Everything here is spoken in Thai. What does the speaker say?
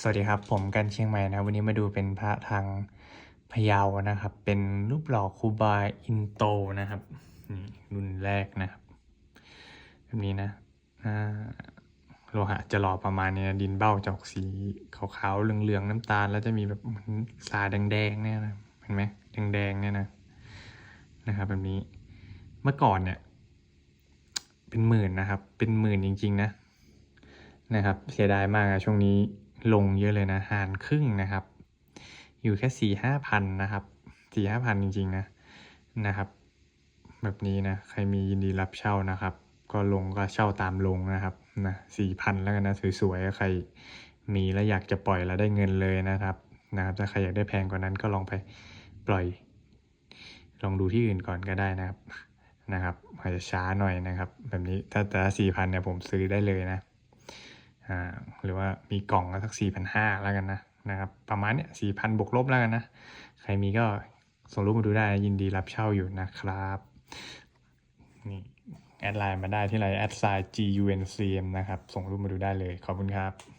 สวัสดีครับ ผมกันเชียงใหม่นะ วันนี้มาดูเป็นพระทางพะเยานะครับ เป็นรูปหล่อคูบาอินโตนะครับนี่รุ่นแรกนะครับแบบนี้นะโลหะจะหล่อประมาณนี้นะดินเบ้าจะออกสีขาวๆเหลืองๆน้ำตาล แล้วจะมีแบบเหมือนสาแดงๆเนี่ยนะเห็นไหมแดงๆเนี่ยนะนะครับแบบนี้เมื่อก่อนเนี่ย เป็นหมื่นนะครับ เป็นหมื่นจริง ๆ นะนะครับ เสียดายมากอะช่วงนี้ ลงเยอะเลยนะหารครึ่งนะครับ อยู่แค่สี่ห้าพันนะครับสี่ห้าพันจริงๆนะนะครับ แบบนี้นะใครมียินดีรับเช่านะครับ ก็ลงก็เช่าตามลงนะครับนะสี่พันแล้วกันนะสวยๆใครมีแล้วอยากจะปล่อยแล้วได้เงินเลยนะครับนะครับถ้าใครอยากได้แพงกว่านั้นก็ลองไปปล่อย ลองดูที่อื่นก่อนก็ได้นะครับนะครับอาจจะช้าหน่อยนะครับ แบบนี้ถ้าแต่สี่พันเนี่ยผมซื้อได้เลยนะ อ่าหรือว่ามีกล่องก็สักสี่พันห้าแล้วกันนะนะครับประมาณเนี้ยสี่พันบวกลบแล้วกันนะ ใครมีก็ส่งรูปมาดูได้ยินดีรับเช่าอยู่นะครับนี่แอดไลน์มาได้ที่ไลน์แอดไซน์ GUNCM นะครับ ส่งรูปมาดูได้เลย ขอบคุณครับ